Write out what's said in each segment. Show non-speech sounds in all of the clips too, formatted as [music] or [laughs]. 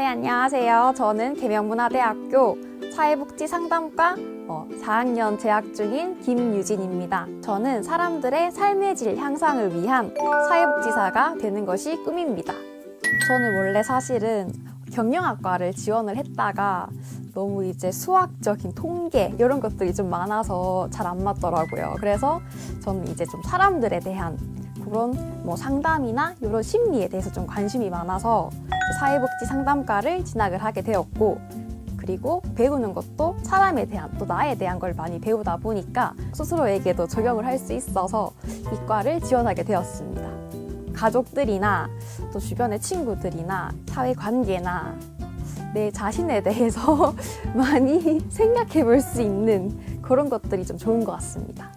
네, 안녕하세요. 저는 계명문화대학교 사회복지 상담과 어, 4학년 재학 중인 김유진입니다. 저는 사람들의 삶의 질 향상을 위한 사회복지사가 되는 것이 꿈입니다. 저는 원래 사실은 경영학과를 지원을 했다가 너무 이제 수학적인 통계 이런 것들이 좀 많아서 잘 안 맞더라고요. 그래서 저는 이제 좀 사람들에 대한 그런 뭐 상담이나 이런 심리에 대해서 좀 관심이 많아서 사회복지 상담과를 진학을 하게 되었고 그리고 배우는 것도 사람에 대한 또 나에 대한 걸 많이 배우다 보니까 스스로에게도 적용을 할 수 있어서 이과를 지원하게 되었습니다. 가족들이나 또 주변의 친구들이나 사회 관계나 내 자신에 대해서 [laughs] 많이 생각해 볼 수 있는 그런 것들이 좀 좋은 것 같습니다.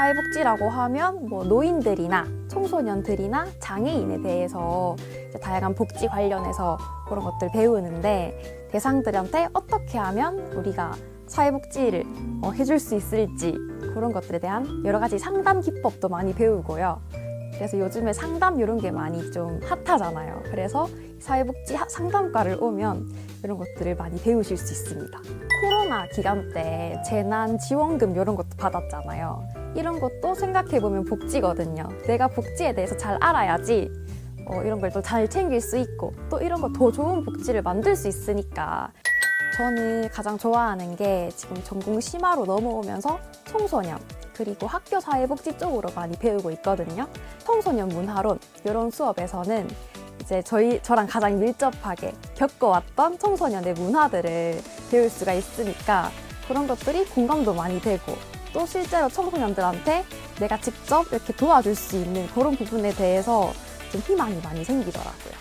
사회복지라고 하면 뭐 노인들이나 청소년들이나 장애인에 대해서 다양한 복지 관련해서 그런 것들 배우는데 대상들한테 어떻게 하면 우리가 사회복지를 어, 해줄 수 있을지 그런 것들에 대한 여러 가지 상담 기법도 많이 배우고요. 그래서 요즘에 상담 이런 게 많이 좀 핫하잖아요. 그래서 사회복지 하- 상담과를 오면 이런 것들을 많이 배우실 수 있습니다. 코로나 기간 때 재난 지원금 이런 것도 받았잖아요. 이런 것도 생각해보면 복지거든요. 내가 복지에 대해서 잘 알아야지 어, 이런 걸 또 잘 챙길 수 있고 또 이런 거 더 좋은 복지를 만들 수 있으니까 저는 가장 좋아하는 게 지금 전공 심화로 넘어오면서 청소년 그리고 학교 사회복지 쪽으로 많이 배우고 있거든요. 청소년 문화론 이런 수업에서는 이제 저희 저랑 가장 밀접하게 겪어왔던 청소년의 문화들을 배울 수가 있으니까 그런 것들이 공감도 많이 되고 또 실제로 청소년들한테 내가 직접 이렇게 도와줄 수 있는 그런 부분에 대해서 좀 희망이 많이 생기더라고요.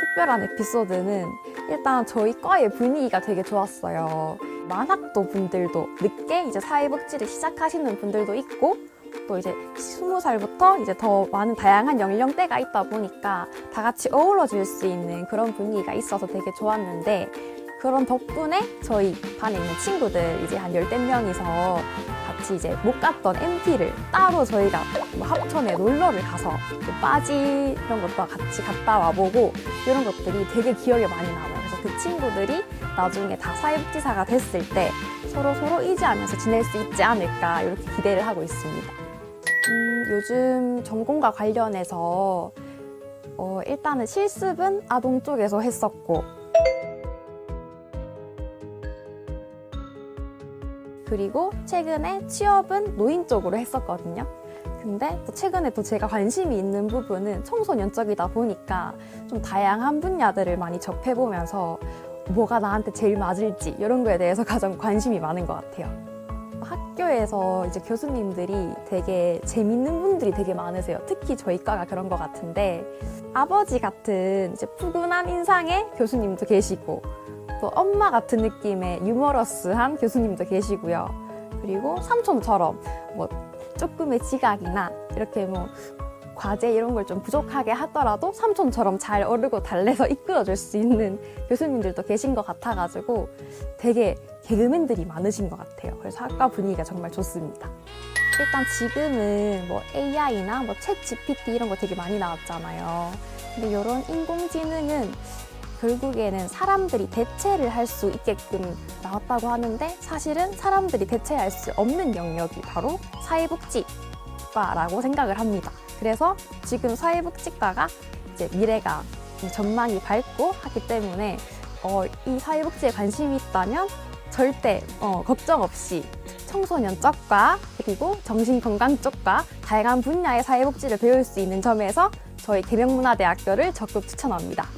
특별한 에피소드는 일단 저희 과의 분위기가 되게 좋았어요. 만학도 분들도 늦게 이제 사회복지를 시작하시는 분들도 있고 또 이제 스무 살부터 이제 더 많은 다양한 연령대가 있다 보니까 다 같이 어우러질 수 있는 그런 분위기가 있어서 되게 좋았는데 그런 덕분에 저희 반에 있는 친구들 이제 한 열댓 명이서 같이 이제 못 갔던 MT를 따로 저희가 뭐 합천에 놀러를 가서 그 빠지 이런 것도 같이 갔다 와보고 이런 것들이 되게 기억에 많이 남아요. 그래서 그 친구들이 나중에 다 사회복지사가 됐을 때 서로 서로 의지하면서 지낼 수 있지 않을까 이렇게 기대를 하고 있습니다. 음, 요즘 전공과 관련해서 어, 일단은 실습은 아동 쪽에서 했었고 그리고 최근에 취업은 노인 쪽으로 했었거든요. 근데 또 최근에 또 제가 관심이 있는 부분은 청소년 쪽이다 보니까 좀 다양한 분야들을 많이 접해보면서 뭐가 나한테 제일 맞을지 이런 거에 대해서 가장 관심이 많은 것 같아요. 학교에서 이제 교수님들이 되게 재밌는 분들이 되게 많으세요. 특히 저희 과가 그런 것 같은데 아버지 같은 이제 푸근한 인상의 교수님도 계시고 또 엄마 같은 느낌의 유머러스한 교수님도 계시고요. 그리고 삼촌처럼 뭐 조금의 지각이나 이렇게 뭐 과제 이런 걸 좀 부족하게 하더라도 삼촌처럼 잘 어르고 달래서 이끌어줄 수 있는 교수님들도 계신 것 같아가지고 되게 개그맨들이 많으신 것 같아요. 그래서 학과 분위기가 정말 좋습니다. 일단 지금은 뭐 AI나 뭐 챗 GPT 이런 거 되게 많이 나왔잖아요. 근데 이런 인공지능은 결국에는 사람들이 대체를 할 수 있게끔 나왔다고 하는데 사실은 사람들이 대체할 수 없는 영역이 바로 사회복지과라고 생각을 합니다. 그래서 지금 사회복지과가 이제 미래가 전망이 밝고 하기 때문에 어, 이 사회복지에 관심이 있다면 절대 어, 걱정 없이 청소년 쪽과 그리고 정신건강 쪽과 다양한 분야의 사회복지를 배울 수 있는 점에서 저희 계명문화대학교를 적극 추천합니다.